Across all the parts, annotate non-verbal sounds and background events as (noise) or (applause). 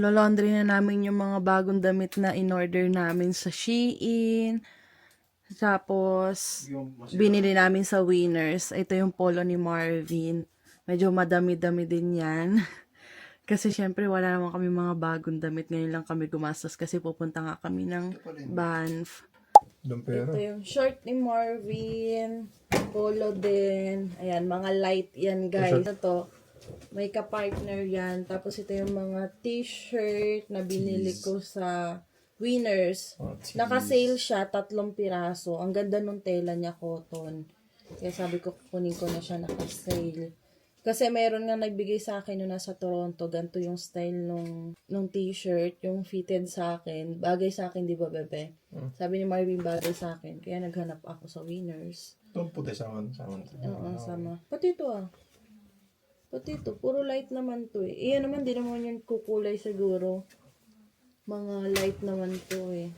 guys, ilolaundry na namin yung mga bagong damit na in-order namin sa Shein. Tapos, binili namin sa Winners. Ito yung polo ni Marvin. Medyo madami-dami din yan. (laughs) Kasi syempre wala naman kami mga bagong damit. Ngayon lang kami gumastos kasi pupunta nga kami ng Banff. Ito yung short ni Marvin. Polo din. Ayan, mga light yan guys. Ito, may ka-partner yan. Tapos ito yung mga t-shirt na binili ko sa Winners. Oh. Naka-sale siya, tatlong piraso. Ang ganda nung tela niya, cotton. Kaya sabi ko, kunin ko na siya naka-sale. Kasi meron nga nagbigay sa akin nung nasa Toronto, ganito yung style nung, nung t-shirt, yung fitted sa akin. Bagay sa akin, di ba, bebe? Sabi ni Marvin, bagay sa akin. Kaya naghanap ako sa Winners. Itong puti sa akin. Sa akin. Oo, sama. Pati ito ah. Pati ito, puro light naman to eh. Iyan naman, di naman yun kukulay siguro. Mga light naman to eh.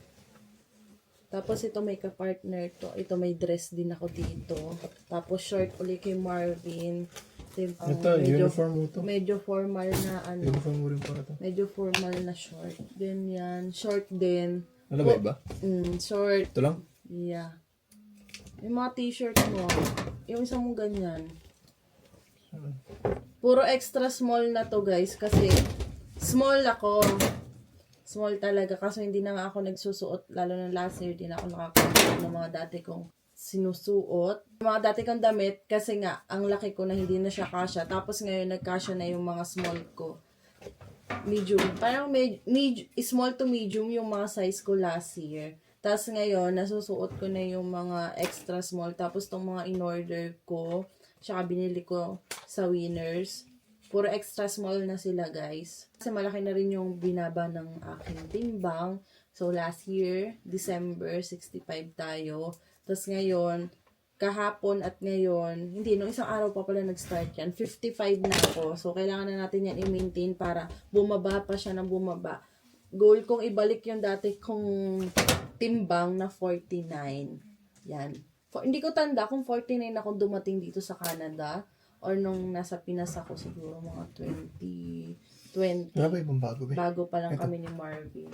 Tapos ito may ka-partner to. Ito may dress din ako dito. Tapos short ulit kay Marvin. Pang Ito, medyo, uniform mo to. medyo formal na ano. Uniform mo rin para to. Medyo formal na short. Then yan. Short din. Nalagay ba? Mm, short. Ito lang? Yeah. Yung mga t-shirt mo. Yung isa mong ganyan. Puro extra small na to guys kasi small ako. Small talaga kasi hindi na nga ako nagsusuot lalo na last year din ako nakakasuot ng mga dati kong sinusuot. Mga dati kong damit kasi nga ang laki ko na hindi na siya kasya. Tapos ngayon nagkasya na yung mga small ko. Medium. Parang med, med, small to medium yung mga size ko last year. Tapos ngayon, nasusuot ko na yung mga extra small. Tapos tong mga in-order ko, tsaka binili ko sa Winners. Puro extra small na sila, guys. Kasi malaki na rin yung binaba ng aking timbang. So, last year, December, 65 tayo. Tapos ngayon, kahapon at ngayon, hindi, nung isang araw pa pala nag-start yan, 55 na ako. So, kailangan na natin yan i-maintain para bumaba pa siya ng bumaba. Goal kong ibalik yung dati kong timbang na 49. Yan. For, hindi ko tanda kung 49 ako dumating dito sa Canada or nung nasa Pinas ako siguro mga 20, 20. Wala ba ibang bago ba? Bago pa lang kami ni Marvin.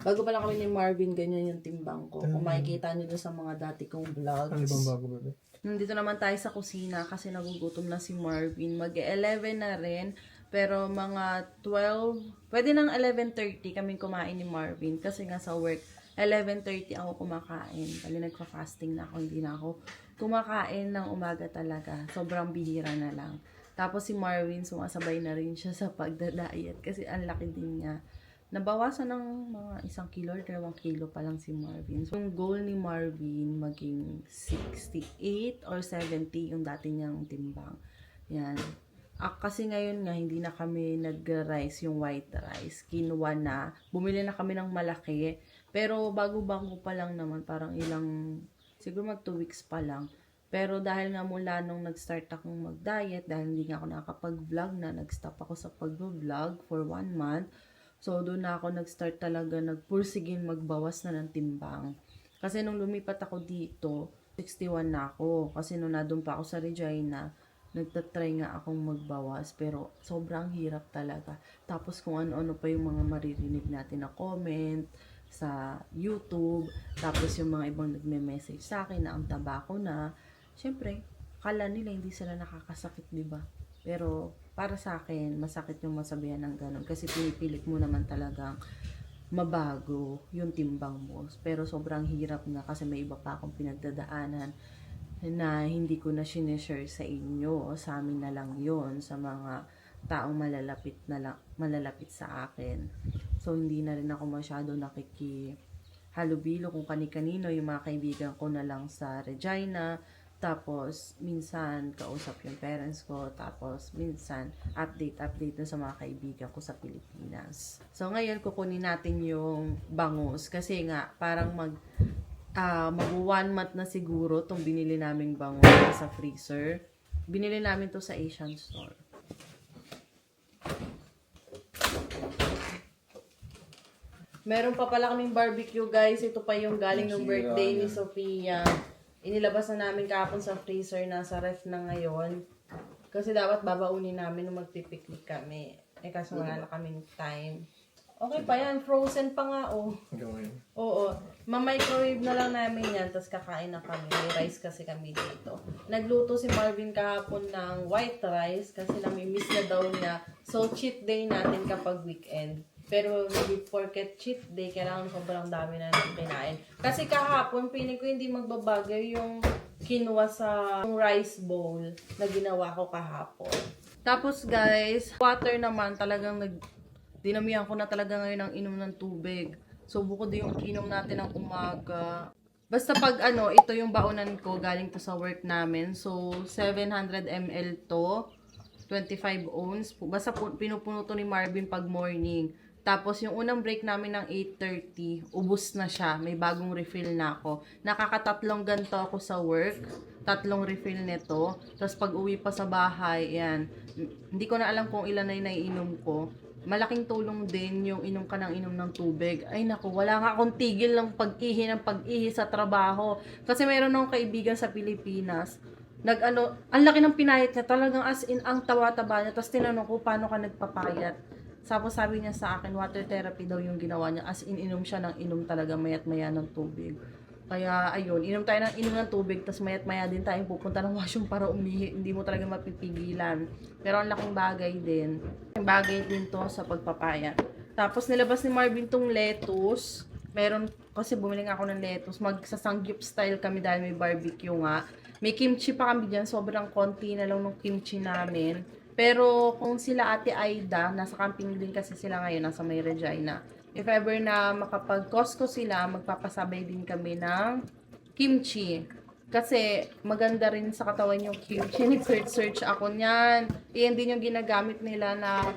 Bago pa lang kami ni Marvin, ganyan yung timbang ko. Kung makikita nyo doon sa mga dati kong vlogs. Ano ibang bago ba? Nandito naman tayo sa kusina kasi nagugutom na si Marvin. Mag-11 na rin. Pero mga 12, pwede nang 11.30 kaming kumain ni Marvin. Kasi nga sa work, 11.30 ako kumakain. Bali nagpa-fasting na ako, hindi na ako kumakain ng umaga talaga. Sobrang bihira na lang. Tapos si Marvin, sumasabay na rin siya sa pagda-diet kasi ang laki din niya. Nabawasan ng mga isang kilo or dalawang kilo pa lang si Marvin. So, yung goal ni Marvin, maging 68 or 70 yung dati niyang timbang. Yan. Ah, kasi ngayon nga, hindi na kami nag-rice, yung white rice. Kinuha na. Bumili na kami ng malaki. Pero bago-bago pa lang naman, parang ilang, siguro mag 2 weeks pa lang. Pero dahil nga mula nung nag-start akong mag-diet, dahil hindi nga ako nakakapag-vlog na, nag-stop ako sa pag-vlog for one month. So, doon na ako nag-start talaga, nagpursigin magbawas na ng timbang. Kasi nung lumipat ako dito, 61 na ako. Kasi nung nadun pa ako sa Regina, nagtatry nga akong magbawas. Pero sobrang hirap talaga. Tapos kung ano-ano pa yung mga maririnig natin na comment sa YouTube. Tapos yung mga ibang nagme-message sa akin na ang taba ko na. Siyempre, kala nila hindi sila nakakasakit, di ba? Pero para sa akin, masakit yung masabihan ng ganun. Kasi pinipilit mo naman talagang mabago yung timbang mo. Pero sobrang hirap na kasi may iba pa akong pinagdadaanan na hindi ko na sinishare sa inyo. Sa amin na lang yon sa mga taong malalapit na lang, malalapit sa akin. So, hindi na rin ako masyado nakiki halubilo kung kani-kanino yung mga kaibigan ko na lang sa Regina. Tapos, minsan, kausap yung parents ko. Tapos, minsan, update-update na sa mga kaibigan ko sa Pilipinas. So, ngayon, kukunin natin yung bangus. Kasi nga, parang mag, ah mag one month na siguro itong binili naming bangus sa freezer. Binili namin to sa Asian store. Meron pa pala kaming barbecue, guys. Ito pa yung galing ng birthday ni Sofia. Inilabas na namin kahapon sa freezer, nasa ref na ngayon. Kasi dapat babaunin namin nung magpipiknik kami. Eh kaso wala na kaming time. Okay pa yan, frozen pa nga oh. Ngayon. Oo. Ma-microwave na lang namin yan, tapos kakain na kami. May rice kasi kami dito. Nagluto si Marvin kahapon ng white rice kasi nami-miss na daw niya. So, cheat day natin kapag weekend. Pero hindi porket cheat day, kailangan sobrang dami na natin kinain. Kasi kahapon, piling ko hindi magbabagay yung kinuha sa rice bowl na ginawa ko kahapon. Tapos guys, water naman talagang nag dinamihan ko na talaga ngayon ang inom ng tubig. So, bukod yung inom natin ng umaga. Basta pag ano, ito yung baonan ko, galing to sa work namin. So, 700 ml to. 25 ounce. Basta pu- pinupuno to ni Marvin pag morning. Tapos, yung unang break namin ng 8.30, ubus na siya. May bagong refill na ako. Nakakatatlong ganto ako sa work. Tatlong refill nito. Tapos, pag uwi pa sa bahay, yan. Hindi ko na alam kung ilan na naiinom ko malaking tulong din yung inom ka ng inom ng tubig. Ay naku, wala nga akong tigil ng pag-ihi ng pag-ihi sa trabaho. Kasi mayroon akong kaibigan sa Pilipinas. Nag ano, ang laki ng pinayat niya, talagang as in ang tawa-taba niya. Tapos tinanong ko, paano ka nagpapayat? Tapos sabi niya sa akin, water therapy daw yung ginawa niya. As in, inom siya ng inom talaga, mayat maya ng tubig. Kaya, ayun, inom tayo ng inom ng tubig, tapos mayat maya din tayong pupunta ng washroom para umihi. Hindi mo talaga mapipigilan. Pero ang laking bagay din. Ang bagay din to sa pagpapayat. Tapos nilabas ni Marvin tong lettuce. Meron, kasi bumili nga ako ng lettuce. Magsasangyup style kami dahil may barbecue nga. May kimchi pa kami dyan. Sobrang konti na lang ng kimchi namin. Pero kung sila ate Aida, nasa camping din kasi sila ngayon, nasa may Regina. If ever na makapag-Costco sila, magpapasabay din kami ng kimchi. Kasi maganda rin sa katawan yung kimchi. (laughs) Nag-search-search ako niyan. Iyan din yung ginagamit nila na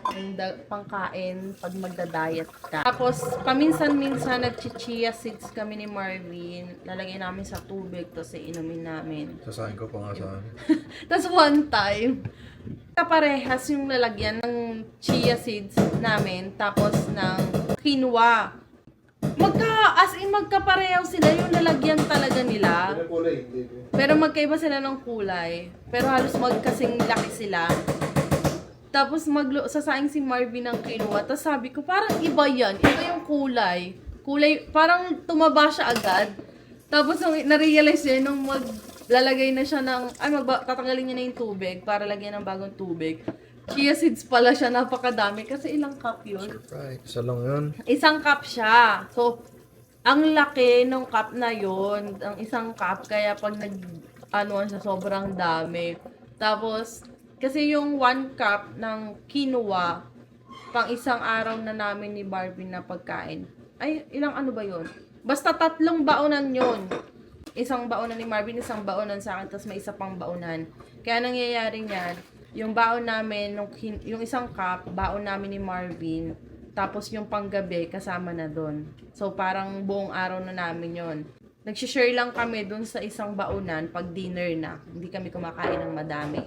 pangkain pag magda-diet ka. Tapos, paminsan-minsan nag-chia seeds kami ni Marvin. Lalagay namin sa tubig, tapos inumin namin. Sasahin ko pa nga saan. (laughs) Tapos one time, kaparehas yung lalagyan ng chia seeds namin, tapos ng quinoa. Magka, as in magkapareho sila yung lalagyan talaga nila. Pero magkaiba sila ng kulay. Pero halos magkasing laki sila. Tapos maglo sasaing si Marvin ng quinoa. Tapos sabi ko, parang iba yan. Iba yung kulay. Kulay, parang tumaba siya agad. Tapos nung na-realize niya, nung maglalagay na siya ng, ay, magba, tatanggalin niya na yung tubig para lagyan ng bagong tubig. Chia seeds pala siya, napakadami. Kasi ilang cup yun? Right. Isa lang yun. Isang cup siya. So, ang laki ng cup na yon ang isang cup, kaya pag nag, ano siya, sobrang dami. Tapos, kasi yung one cup ng quinoa, pang isang araw na namin ni Barbie na pagkain. Ay, ilang ano ba yon Basta tatlong baonan yon Isang baonan ni Marvin, isang baonan sa akin, tapos may isa pang baonan. Kaya nangyayari niyan, yung baon namin, nung, yung isang cup, baon namin ni Marvin, tapos yung panggabi, kasama na doon. So, parang buong araw na namin yon Nagsishare lang kami doon sa isang baonan pag dinner na. Hindi kami kumakain ng madami.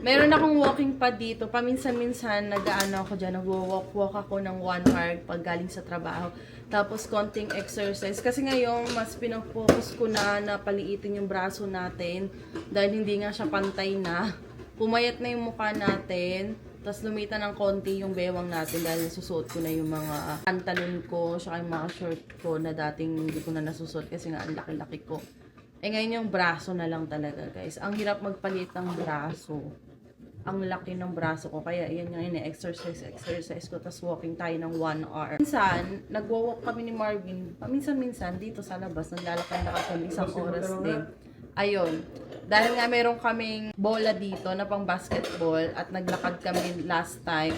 Meron akong walking pad dito. Paminsan-minsan, nag-ano ako dyan, nag-walk-walk ako ng one hour pag galing sa trabaho. Tapos, konting exercise. Kasi ngayon, mas pinag-focus ko na na paliitin yung braso natin dahil hindi nga siya pantay na. Pumayat na yung mukha natin. Tapos lumita ng konti yung bewang natin dahil nasusuot ko na yung mga pantalon ko, saka yung mga short ko na dating hindi ko na nasusuot kasi nga ang laki-laki ko. Eh ngayon yung braso na lang talaga guys. Ang hirap magpalit ng braso. Ang laki ng braso ko. Kaya yan yung ine-exercise, exercise ko. Tapos walking tayo ng one hour. Minsan, nagwo-walk kami ni Marvin. Paminsan-minsan dito sa labas. Naglalakad-lakad kami isang oras din. Ayun. Dahil nga meron kaming bola dito na pang basketball at naglakad kami last time.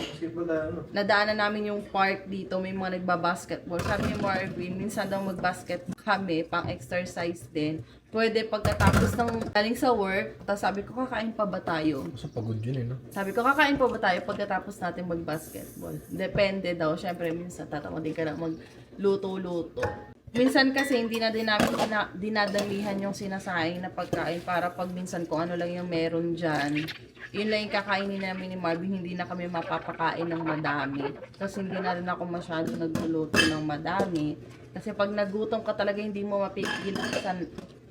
Nadaanan namin yung park dito, may mga nagbabasketball. Sabi ni Marvin, minsan daw magbasket kami, pang exercise din. Pwede pagkatapos ng galing sa work, tapos sabi ko, kakain pa ba tayo? Sa pagod yun eh, no? Sabi ko, kakain pa ba tayo pagkatapos natin mag-basketball? Depende daw. Siyempre, minsan tatawa din ka na magluto-luto. Minsan kasi hindi na din namin dina- dinadamihan yung sinasayang na pagkain para pag minsan kung ano lang yung meron dyan, yun lang yung kakainin namin ni Marvin, hindi na kami mapapakain ng madami. Kasi hindi na rin ako masyado nagluluto ng madami. Kasi pag nagutom ka talaga, hindi mo mapipigil sa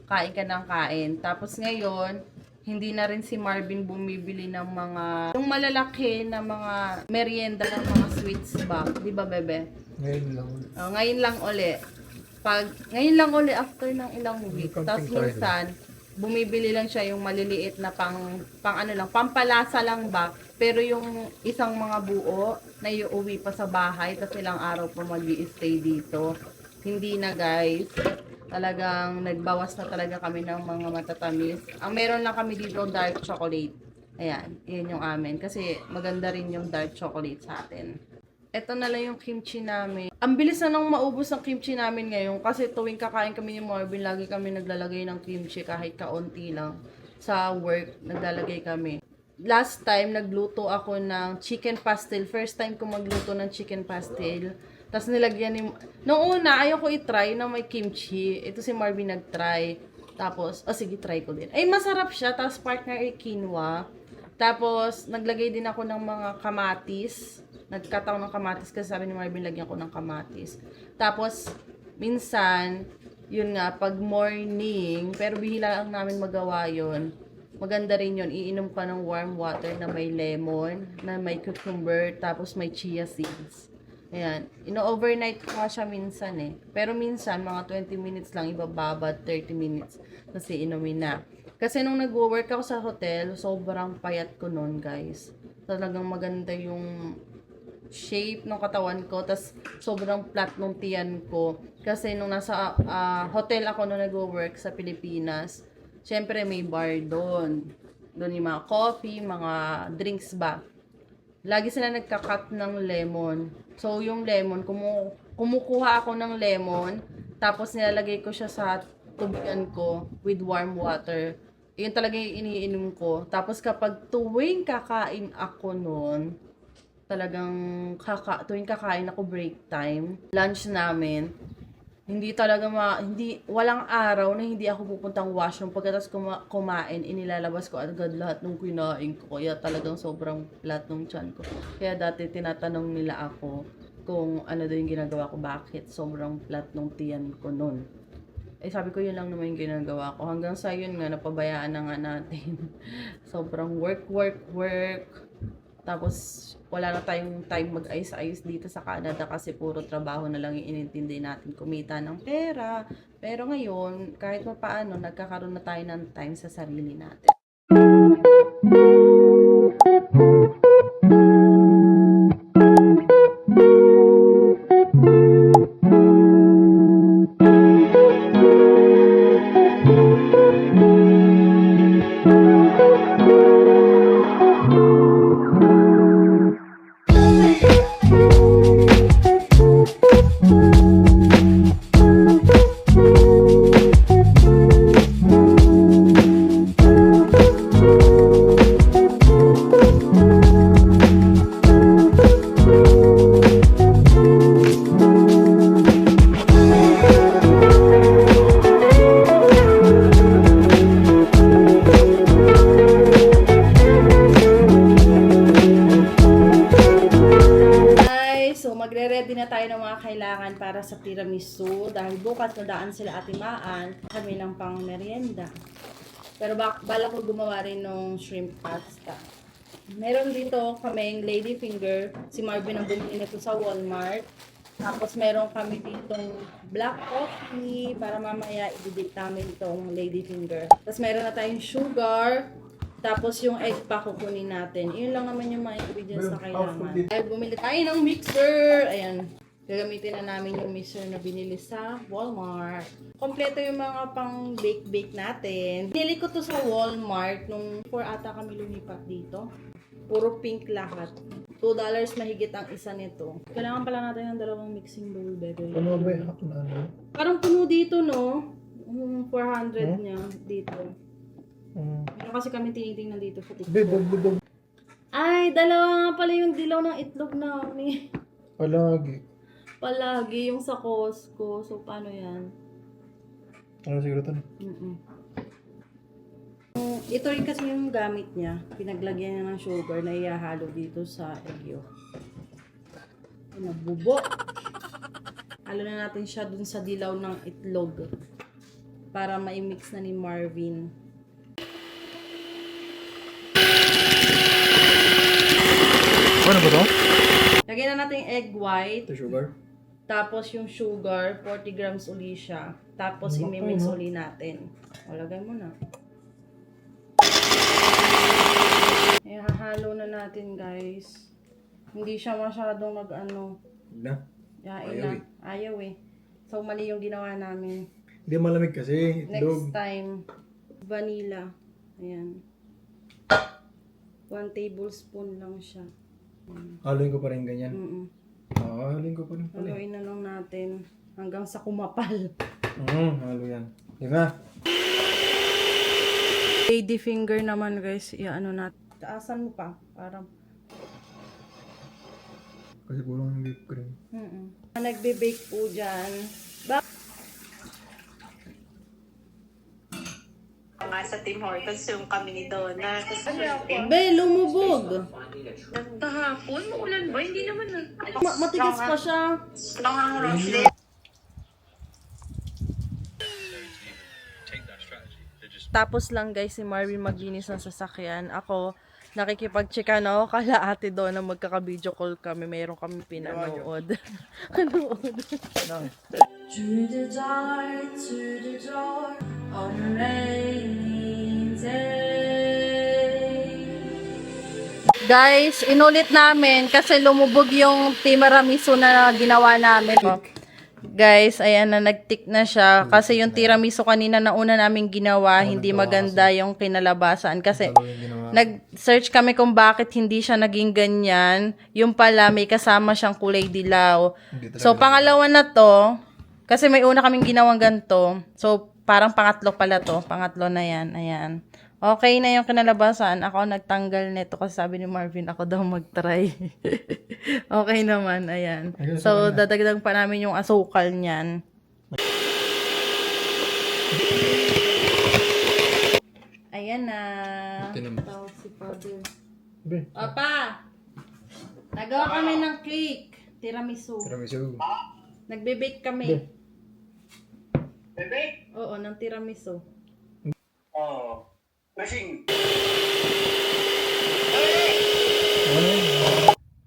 kain ka ng kain. Tapos ngayon, hindi na rin si Marvin bumibili ng mga yung malalaki na mga merienda ng mga sweets ba, 'di ba, bebe? Ngayon lang. Oh, ngayon lang uli. Pag ngayon lang uli after ng ilang week. Tapos minsan bumibili lang siya yung maliliit na pang pang ano lang, pampalasa lang ba. Pero yung isang mga buo na iuwi pa sa bahay tapos ilang araw pa mag stay dito. Hindi na guys. Talagang nagbawas na talaga kami ng mga matatamis. Ang meron lang kami dito dark chocolate. Ayan, yun yung amin. Kasi maganda rin yung dark chocolate sa atin. Ito na lang yung kimchi namin. Ang bilis na nang maubos ang kimchi namin ngayon kasi tuwing kakain kami ni Marvin, lagi kami naglalagay ng kimchi kahit kaunti lang. Sa work, naglalagay kami. Last time, nagluto ako ng chicken pastel. First time ko magluto ng chicken pastel. Tapos nilagyan ni... Noong una, ayaw ko i-try na may kimchi. Ito si Marvin nag-try. Tapos, oh sige, try ko din. Ay, masarap siya. Tapos partner ay quinoa. Tapos, naglagay din ako ng mga kamatis. Nagkataon ng kamatis kasi sabi ni Marvin, lagyan ko ng kamatis. Tapos, minsan, yun nga, pag morning, pero bihila lang namin magawa yun, maganda rin yun. Iinom ka ng warm water na may lemon, na may cucumber, tapos may chia seeds. Ayan. Ino-overnight ko siya minsan eh. Pero minsan, mga 20 minutes lang, ibababad 30 minutes. Kasi inumin na. Kasi nung nag-work ako sa hotel, sobrang payat ko noon, guys. Talagang maganda yung shape ng katawan ko. tas sobrang flat nung tiyan ko. Kasi nung nasa ah, hotel ako nung nag-work sa Pilipinas, syempre may bar doon. Doon yung mga coffee, mga drinks ba. Lagi sila nagka-cut ng lemon. So, yung lemon, kumu kumukuha ako ng lemon, tapos nilalagay ko siya sa tubigan ko with warm water. Yun talaga yung iniinom ko. Tapos kapag tuwing kakain ako noon, talagang kaka, tuwing kakain ako break time, lunch namin, hindi talaga ma, hindi, walang araw na hindi ako pupuntang washroom. Pagkatapos kuma, kumain, inilalabas ko agad lahat ng kinain ko. Kaya talagang sobrang flat ng tiyan ko. Kaya dati tinatanong nila ako kung ano daw yung ginagawa ko, bakit sobrang flat ng tiyan ko nun. Eh sabi ko yun lang naman yung ginagawa ko. Hanggang sa yun nga, napabayaan na nga natin. (laughs) sobrang work, work, work. Tapos, wala na tayong time mag-ayos-ayos dito sa Canada kasi puro trabaho na lang yung inintindi natin kumita ng pera. Pero ngayon, kahit pa paano, nagkakaroon na tayo ng time sa sarili natin. Nadaan sila ate Maan kami ng pang merienda. Pero bak bala ko gumawa rin ng shrimp pasta. Meron dito kaming lady finger. Si Marvin ang bumili nito sa Walmart. Tapos meron kami ditong black coffee para mamaya i-dip namin itong lady finger. Tapos meron na tayong sugar. Tapos yung egg pa kukunin natin. Yun lang naman yung mga ingredients na kailangan. Ay, bumili tayo ng mixer. Ayan. Gagamitin na namin yung mixer na binili sa Walmart. Kompleto yung mga pang bake-bake natin. Binili ko to sa Walmart nung 4 ata kami lumipat dito. Puro pink lahat. $2 mahigit ang isa nito. Kailangan pala natin ng dalawang mixing bowl, bebe. Ano ba yung hack na ano? Parang puno dito, no? Yung 400 niya dito. Um, Meron kasi kami tinitingnan dito sa TikTok. Ay, dalawa nga pala yung dilaw ng itlog namin. Palagi palagi yung sa Costco. So, paano yan? Ano siguro to? Mm Ito rin kasi yung gamit niya. Pinaglagyan niya ng sugar na ihahalo dito sa egg yolk. Nagbubo. Ano, Halo na natin siya dun sa dilaw ng itlog para maimix na ni Marvin. Ano ba to? Lagyan na natin egg white. The sugar? Tapos yung sugar, 40 grams uli siya. Tapos Ano pa, imimix no? uli natin. O, lagay mo na. Eh, hahalo na natin, guys. Hindi siya masyadong nag-ano. Na. Yain Ayaw na. eh. Ayaw eh. So, mali yung ginawa namin. Hindi malamig kasi. Next Itlog. time, vanilla. Ayan. One tablespoon lang siya. Haluin ko pa rin ganyan. Mm-mm. Ah, ko pa rin pala. eh. Haluin na lang natin hanggang sa kumapal. Mm, halo yan. Di ba? Lady finger naman guys, i-ano natin. Taasan mo pa, para Kasi kulang yung whipped cream. Mm-mm. Nagbe-bake po dyan. Ba- nga sa Tim Hortons yung kami ni Donna. Tapos Be, lumubog. kahapon, maulan ba? Hindi naman na. Ma- matigas pa siya. Tapos lang guys, si Marvin maglinis ng sasakyan. Ako, nakikipag-checkan ako kala ate doon na magkaka-video call kami. Meron kami pinanood. (laughs) Anood. Through the dark, through the door, on a rainy day. Guys, inulit namin kasi lumubog yung tiramisu na ginawa namin. Oh. Guys, ayan na, nagtik na siya. Kasi yung tiramisu kanina na una namin ginawa, hindi maganda yung kinalabasan. Kasi ginawa. nag-search kami kung bakit hindi siya naging ganyan. Yung pala, may kasama siyang kulay dilaw. So, pangalawa na to, kasi may una kaming ginawang ganito. So, parang pangatlo pala to. Pangatlo na yan. Ayan. Okay na yung kinalabasan. Ako nagtanggal nito kasi sabi ni Marvin, ako daw mag-try. (laughs) okay naman. Ayan. Ayun, So, dadagdag pa namin yung asukal niyan. Ayan na. Tawag si Father. Papa! Nagawa kami ng cake. Tiramisu. tiramisu. Nagbe-bake kami. Be. Bebe? Oo, ng tiramisu. Oo. Yun?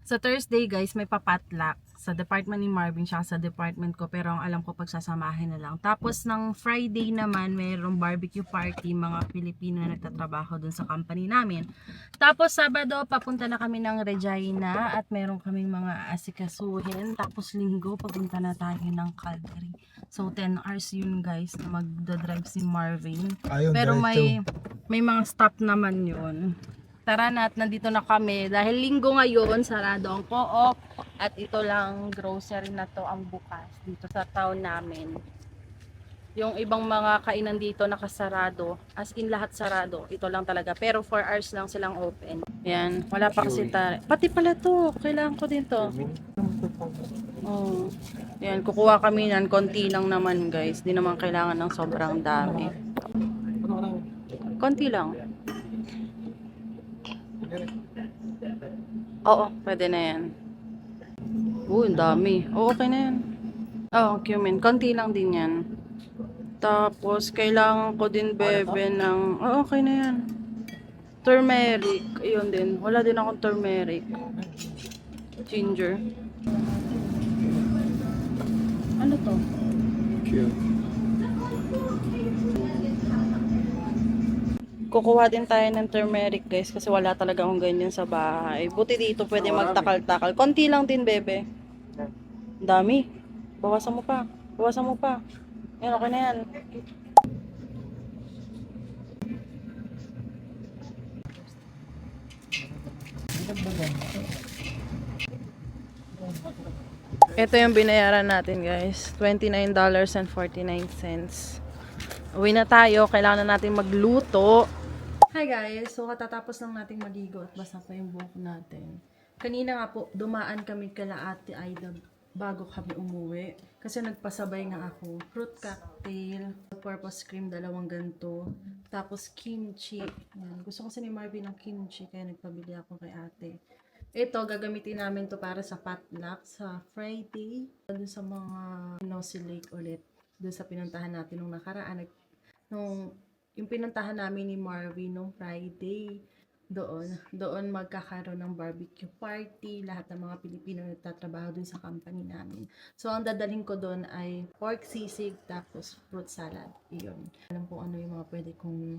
Sa Thursday, guys, may papatlock sa department ni Marvin siya sa department ko pero ang alam ko pagsasamahin na lang. Tapos ng Friday naman mayroong barbecue party mga Pilipino na nagtatrabaho dun sa company namin. Tapos Sabado papunta na kami ng Regina at meron kaming mga asikasuhin. Tapos Linggo papunta na tayo ng Calgary. So 10 hours yun guys na magdadrive si Marvin. Ayun, Pero diretso. may may mga stop naman yun. Tara na at nandito na kami. Dahil linggo ngayon, sarado ang co-op. At ito lang grocery na to ang bukas dito sa town namin. Yung ibang mga kainan dito nakasarado. As in lahat sarado. Ito lang talaga. Pero 4 hours lang silang open. Yan. Wala pa kasi tari. Pati pala to. Kailangan ko din to. Oh. Yan. Kukuha kami nan Konti lang naman guys. Di naman kailangan ng sobrang dami. Konti lang. Oo, pwede na yan. Oo, ang dami. Oo, okay na yan. Oo, cumin. Konti lang din yan. Tapos, kailangan ko din bebe ng... Oo, okay na yan. Turmeric. Ayun din. Wala din akong turmeric. Ginger. Ano to? Cute. Kukuha din tayo ng turmeric guys kasi wala talaga akong ganyan sa bahay. Buti dito pwede magtakal-takal. Konti lang din bebe. Ang dami. Bawasan mo pa. Bawasan mo pa. Yan, okay na yan. Ito yung binayaran natin guys. $29.49. Uwi na tayo. Kailangan na natin magluto. Hi guys! So katatapos lang nating maligo at basa pa yung buhok natin. Kanina nga po, dumaan kami kala ate Aida bago kami umuwi. Kasi nagpasabay nga ako. Fruit cocktail, purpose cream, dalawang ganto. Tapos kimchi. Yan. Gusto kasi ni Marvin ng kimchi kaya nagpabili ako kay ate. Ito, gagamitin namin to para sa potluck sa Friday. Doon sa mga Nosy Lake ulit. Doon sa pinuntahan natin nung nakaraan. Nung, yung pinuntahan namin ni Marvin nung Friday. doon. Doon magkakaroon ng barbecue party. Lahat ng mga Pilipino nagtatrabaho dun sa company namin. So, ang dadaling ko doon ay pork sisig tapos fruit salad. Iyon. Alam ko ano yung mga pwede kong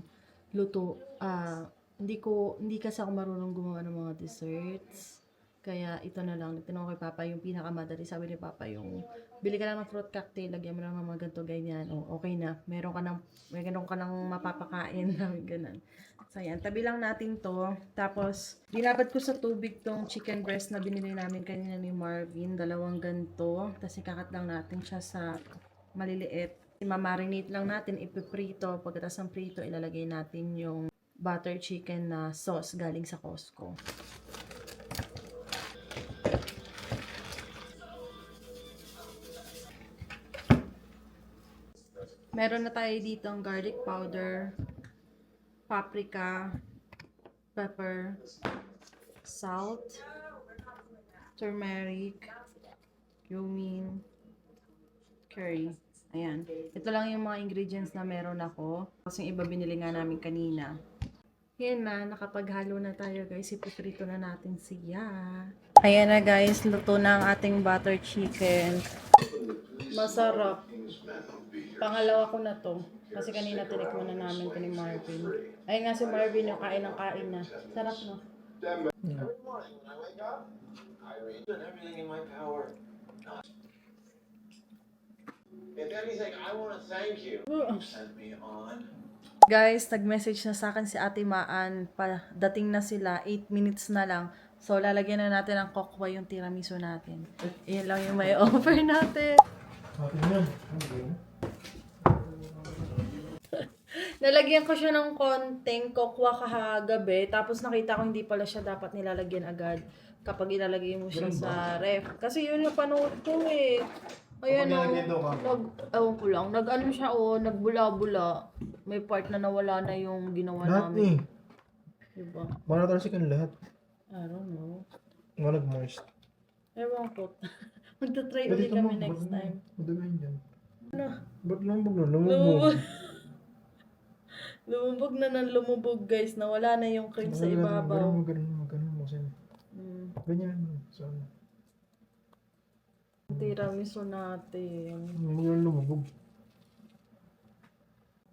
luto. Ah, hindi ko, hindi kasi ako marunong gumawa ng mga desserts. Kaya ito na lang. Tinanong kay Papa yung pinakamadali. Sabi ni Papa yung, bili ka lang ng fruit cocktail, lagyan mo lang ng mga ganito, ganyan. O, okay na. Meron ka ng, meron ka ng mapapakain. (laughs) Ganun. So, yan. Tabi lang natin to. Tapos, binabad ko sa tubig tong chicken breast na binili namin kanina ni Marvin. Dalawang ganito. Tapos, ikakat lang natin siya sa maliliit. Mamarinate lang natin, ipiprito. Pagkatapos ng prito, ilalagay natin yung butter chicken na sauce galing sa Costco. Meron na tayo dito ang garlic powder, paprika, pepper, salt, turmeric, cumin, curry. Ayan. Ito lang yung mga ingredients na meron ako. Kasi yung iba binili nga namin kanina. Yan na, nakapaghalo na tayo guys. Ipiprito na natin siya. Ayan na guys, luto na ang ating butter chicken. Masarap. Pangalawa ko na to. Kasi kanina tinikman na namin to ni Marvin. Ayun nga si Marvin yung kain ng kain na. Sarap no? on. Guys, nag-message na sa akin si Ate Maan. Pa, dating na sila, 8 minutes na lang. So, lalagyan na natin ng kokwa yung tiramisu natin. Iyan lang yung may (laughs) offer natin. (laughs) Nalagyan ko siya ng konting kokwa kahagabi. Tapos nakita ko hindi pala siya dapat nilalagyan agad kapag ilalagay mo siya sa ref. Kasi yun yung panood ko eh. Ayan o. ka? Nag, ewan ko lang. Nag ano siya o, nagbula-bula. May part na nawala na yung ginawa Lahat namin. eh. Diba? Para talasikan lahat. I don't know. Mga nag-moist. Ewan ko. (laughs) Magta-try ulit kami mo. next time. Madamihan dyan. Ano? Ba't lumubog na? Lumubog. (laughs) Lumubog. na ng lumubog guys. Nawala na yung cream sa Ganun ibabaw. mo, ganun mo, ganun mo. Kasi Mm. ganyan naman. So, ano. Tiramisu natin. Lumubog lumubog.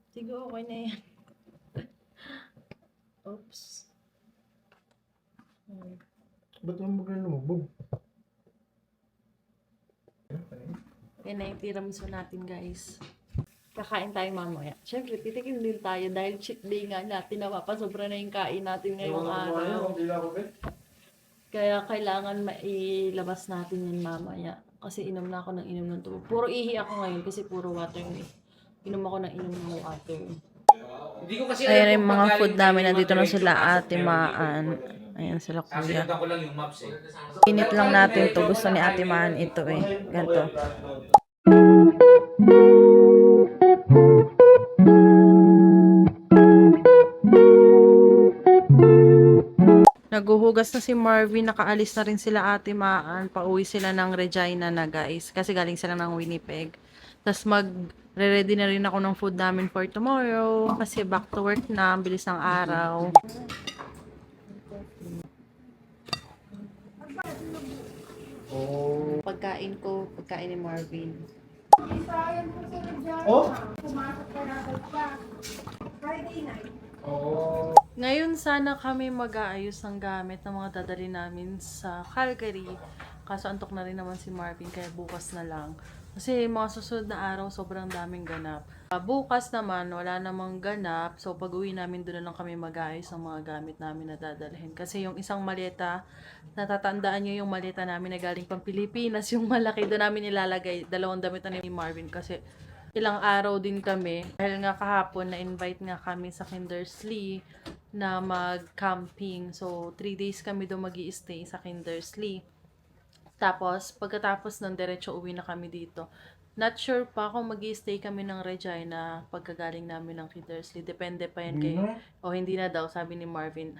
Sige, okay na yan. (laughs) Oops. Hmm. Ba't lumubog na lumubog? Yan na yung tiramisu natin, guys. Kakain tayo mamaya. Siyempre, titikim din tayo dahil cheat day nga natin. Napapasobra na yung kain natin ngayong araw. Kaya kailangan mailabas natin yan mamaya. Kasi inom na ako ng inom ng tubig. Puro ihi ako ngayon kasi puro water eh. Inom ako ng inom ng water. Hindi ko kasi Ayan alam yung kung mga food namin. Nandito na sila ate Maan. Ayan sila kuya. Sasimutan ko lang yung maps eh. Init lang natin to. Gusto ni ate Maan ito eh. Ganto. Naguhugas na si Marvin, nakaalis na rin sila ate Maan, pauwi sila ng Regina na guys, kasi galing sila ng Winnipeg. Tapos mag ready na rin ako ng food namin for tomorrow, kasi back to work na, ang bilis ng araw. Pagkain ko, pagkain ni Marvin. Oh? Ngayon sana kami mag-aayos ng gamit ng mga dadali namin sa Calgary. Kaso antok na rin naman si Marvin kaya bukas na lang. Kasi mga susunod na araw sobrang daming ganap. Ah, bukas naman wala namang ganap. So pag uwi namin doon na lang kami mag-aayos ng mga gamit namin na dadalhin. Kasi yung isang maleta, natatandaan nyo yung maleta namin na galing pang Pilipinas. (laughs) Yung malaki doon namin nilalagay. Dalawang damit na ni Marvin kasi ilang araw din kami. Dahil nga kahapon, na-invite nga kami sa Kindersley na mag-camping. So, three days kami doon mag stay sa Kindersley. Tapos, pagkatapos ng diretso uwi na kami dito. Not sure pa kung mag stay kami ng Regina pagkagaling namin ng Kindersley. Depende pa yan kay... O, hindi na daw, sabi ni Marvin.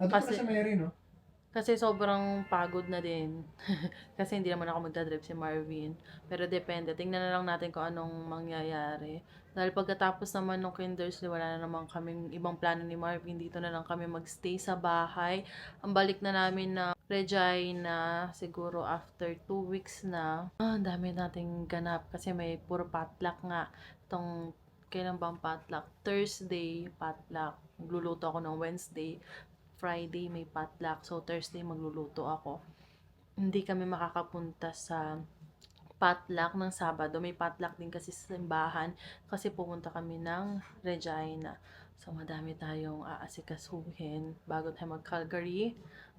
Ato Kasi- Kasi... sa Mary, no? Kasi sobrang pagod na din. (laughs) Kasi hindi naman ako magdadrive si Marvin. Pero depende. Tingnan na lang natin kung anong mangyayari. Dahil pagkatapos naman ng Kindersley, wala na naman kaming ibang plano ni Marvin. Dito na lang kami magstay sa bahay. Ang balik na namin na Regina, siguro after two weeks na. Ah, ang dami nating ganap kasi may puro potluck nga. Itong, kailan bang potluck? Thursday, potluck. Magluluto ako ng Wednesday. Friday, may potluck. So, Thursday, magluluto ako. Hindi kami makakapunta sa potluck ng Sabado. May potluck din kasi sa simbahan kasi pumunta kami ng Regina. So, madami tayong aasikasuhin bago tayo mag-Calgary.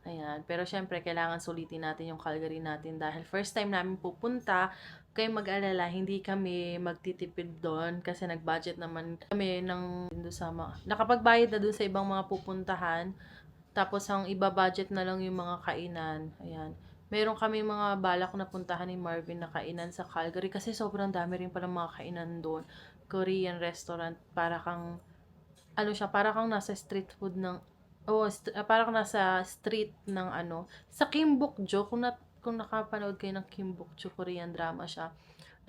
Ayan. Pero syempre, kailangan sulitin natin yung Calgary natin dahil first time namin pupunta, kayo mag-alala, hindi kami magtitipid doon kasi nag-budget naman kami ng doon sa nakapagbayad na doon sa ibang mga pupuntahan. Tapos ang iba budget na lang yung mga kainan. Ayan. Meron kami mga balak na puntahan ni Marvin na kainan sa Calgary kasi sobrang dami rin pala mga kainan doon. Korean restaurant, para kang, ano siya, para kang nasa street food ng, oh, st- ah, para kang nasa street ng ano, sa Kimbukjo, kung, na, kung nakapanood kayo ng Kimbukjo, Korean drama siya,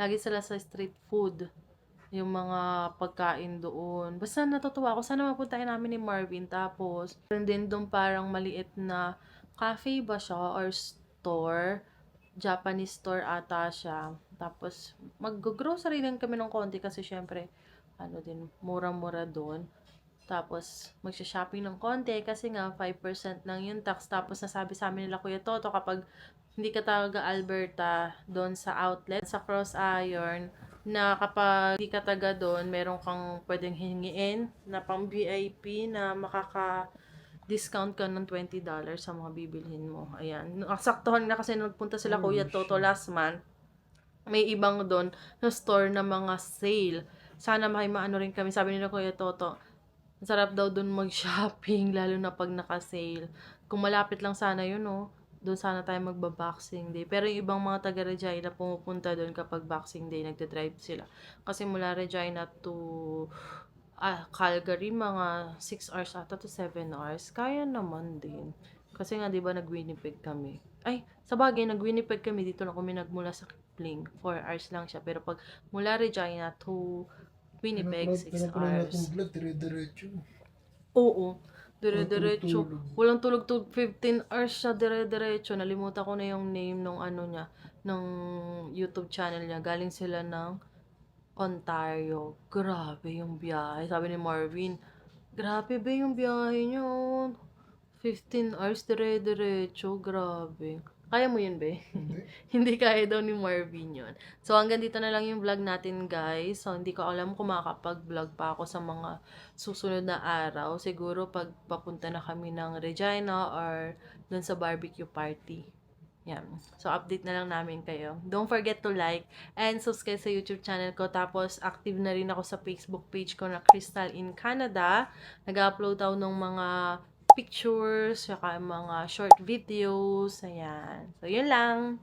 lagi sila sa street food yung mga pagkain doon. Basta natutuwa ako. Sana mapuntahin namin ni Marvin. Tapos, meron din doon parang maliit na cafe ba siya or store. Japanese store ata siya. Tapos, mag-grocery din kami ng konti kasi syempre, ano din, murang-mura doon. Tapos, magsha-shopping ng konti kasi nga 5% lang yung tax. Tapos, nasabi sa amin nila Kuya Toto kapag hindi ka taga Alberta doon sa outlet, sa Cross Iron, na kapag hindi ka taga doon, meron kang pwedeng hingiin na pang VIP na makaka discount ka ng $20 sa mga bibilhin mo. Ayan. Nasaktuhan na kasi nagpunta sila Kuya Toto last month. May ibang doon na store na mga sale. Sana may maano rin kami. Sabi nila Kuya Toto, sarap daw doon mag-shopping, (laughs) lalo na pag naka-sale. Kung malapit lang sana yun, oh doon sana tayo magba-boxing day. Pero yung ibang mga taga Regina pumupunta doon kapag boxing day, nagde-drive sila. Kasi mula Regina to ah, Calgary, mga 6 hours ata to 7 hours. Kaya naman din. Kasi nga, di ba, nag-Winnipeg kami. Ay, sa bagay, nag-Winnipeg kami. Dito na kami nagmula sa Kipling. 4 hours lang siya. Pero pag mula Regina to Winnipeg, 6 hours. Oo. Dire-diretso. Walang tulog-tulog. 15 hours siya dire-diretso. Nalimutan ko na yung name nung ano niya, ng YouTube channel niya. Galing sila ng Ontario. Grabe yung biyahe. Sabi ni Marvin, grabe ba yung biyahe niyo? 15 hours dire-diretso. Grabe. Kaya mo yun, be? Hindi. (laughs) hindi kaya daw ni Marvin yun. So, hanggang dito na lang yung vlog natin, guys. So, hindi ko alam kung makakapag-vlog pa ako sa mga susunod na araw. Siguro, pag papunta na kami ng Regina or dun sa barbecue party. Yan. So, update na lang namin kayo. Don't forget to like and subscribe sa YouTube channel ko. Tapos, active na rin ako sa Facebook page ko na Crystal in Canada. Nag-upload ako ng mga pictures, saka mga short videos. Ayan. So, yun lang.